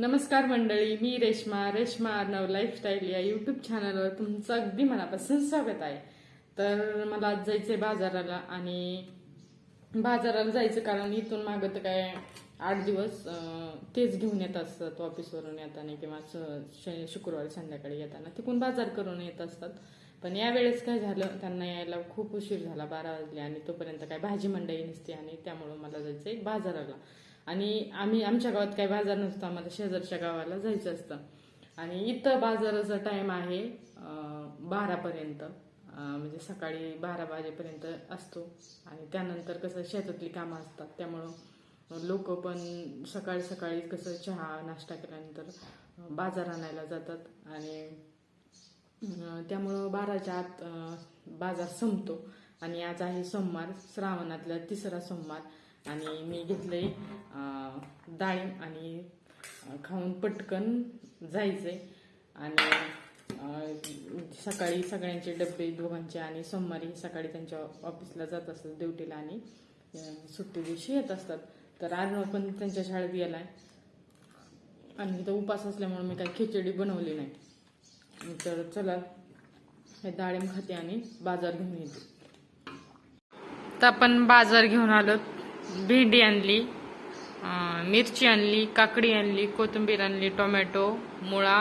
नमस्कार मंडळी मी रेश्मा. रेश्मा अर्णव लाईफस्टाईल या यूट्यूब चॅनलवर तुमचं अगदी मनापासून स्वागत आहे. तर मला आज जायचंय बाजाराला आणि बाजाराला जायचं कारण इथून मागं तर काय आठ दिवस तेच घेऊन येत असतात ऑफिसवरून येताना किंवा स- श- शुक्रवारी संध्याकाळी येताना. तिकून बाजार करून येत असतात. पण यावेळेस काय झालं त्यांना यायला खूप उशीर झाला बारा वाजले आणि तोपर्यंत काय भाजी मंडई नसते आणि त्यामुळं मला जायचंय बाजाराला. आणि आम्ही आमच्या गावात काही बाजार नसतो आम्हाला शेजारच्या गावाला जायचं असतं. आणि इथं बाजाराचा टाईम आहे बारापर्यंत म्हणजे सकाळी बारा वाजेपर्यंत असतो. आणि त्यानंतर कसं शेतातली कामं असतात. त्यामुळं लोक पण सकाळी सकाळी कसं चहा नाश्ता केल्यानंतर बाजार आणायला जातात. आणि त्यामुळं बाराच्या आत बाजार संपतो. आणि आज आहे सोमवार श्रावणातला तिसरा सोमवार. आणि मी घेतलंय डाळिंब आणि खाऊन पटकन जायचंय. आणि सकाळी सगळ्यांचे डबे दोघांचे आणि सोमवारी सकाळी त्यांच्या ऑफिसला जात असतात ड्युटीला आणि सुट्टी दिवशी येत असतात. तर अर्णव पण त्यांच्या शाळेत गेलाय. आणि इथं उपास असल्यामुळे मी काही खिचडी बनवली नाही. तर चला हे डाळिंब खाते आणि बाजार घेऊन येते. तर आपण बाजार घेऊन आलो. भेंडी आणली मिरची आणली काकडी आणली कोथिंबीर आणली टोमॅटो मुळा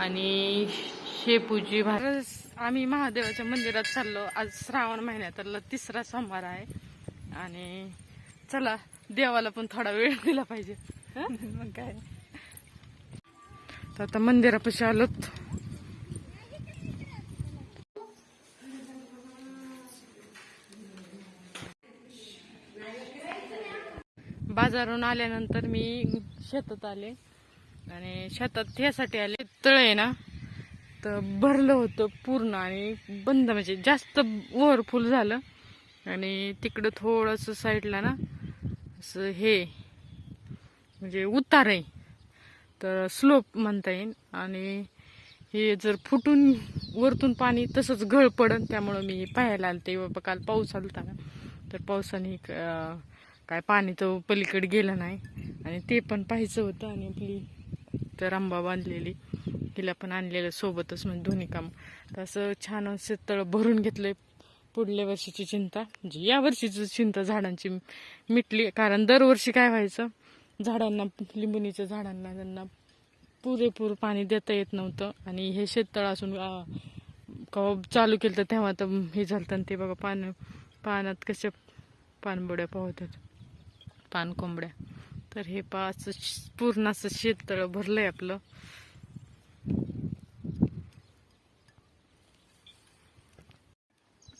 आणि शेपूची भाजी. आम्ही महादेवाच्या मंदिरात चाललो. आज श्रावण महिन्यातला तिसरा सोमवार आहे. आणि चला देवाला पण थोडा वेळ दिला पाहिजे? मग काय? तर आता मंदिरापाशी आलोत. बाजारून आल्यानंतर मी शेतात आले. आणि शेतात ह्यासाठी आले. तळ आहे ना तर भरलं होतं पूर्ण आणि बंद म्हणजे जास्त ओव्हरफुल झालं. आणि तिकडं थोडंसं साईडला ना असं हे म्हणजे उतार आहे. तर स्लोप म्हणता येईल. आणि हे जर फुटून वरतून पाणी तसंच गळ पडन त्यामुळं मी पाहायला आलते. बाबा काल पाऊस आलता ना. तर पावसाने काय पाणी तर पलीकडे गेलं नाही. आणि ते पण पाहायचं होतं आणि आपली तर आंबा बांधलेली. तिला पण आणलेलं सोबतच म्हणजे दोन्ही काम. तर असं छान असं तळ भरून घेतलंय पुढल्या वर्षीची चिंता. म्हणजे या वर्षीची चिंता झाडांची मिटली. कारण दरवर्षी काय व्हायचं? झाडांना लिंबुनीच्या झाडांना त्यांना पुरेपूर पाणी देता येत नव्हतं. आणि हे शेततळ असून कवा चालू केलं तर तेव्हा तर हे झालं ते बघा पान पानात कशा पानबोड्या पाहतात. पान कोंबड्या. तर हे पाच पूर्ण असं शेततळ भरलंय आपलं.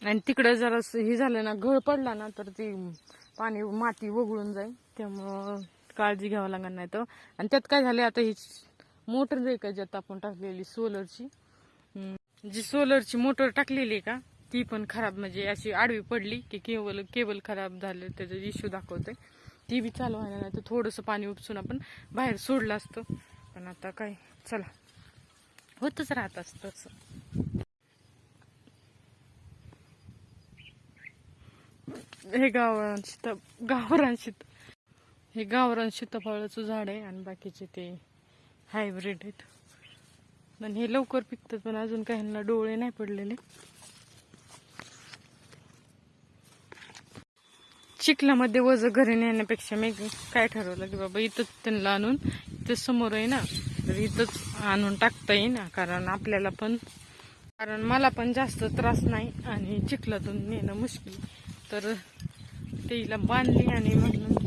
आणि तिकडं जरा हे झालं ना घळ पडला ना तर ती पाणी माती वगळून जाईल. त्यामुळं काळजी घ्यावं लागणार नाही तर. आणि त्यात काय झालं आता ही मोटर जे का ज्यात आपण टाकलेली सोलरची जी सोलरची मोटर टाकलेली आहे का ती पण खराब म्हणजे अशी आडवी पडली की केबल केबल खराब झालं त्याचा इश्यू दाखवतोय. ती बी चालू व्हायला नाही तर थोडंसं पाणी उपसून आपण बाहेर सोडलं असतं. पण आता काय चला. होतच राहत असतं तसं. हे गावरान सीता गावरान शित. हे गावरान सीताफळाचं झाड आहे आणि बाकीचे ते हायब्रिड आहेत. आणि हे लवकर पिकतात पण अजून काहींना डोळे नाही पडलेले. चिखलामध्ये वज घरी नेण्यापेक्षा मी काय ठरवलं की बाबा इथंच त्यांना आणून इथं समोर आहे ना तर इथंच आणून टाकता येईल ना कारण आपल्याला पण कारण मला पण जास्त त्रास नाही आणि चिखलातून नेणं मुश्किल. तर तिला बांधली आणि म्हणून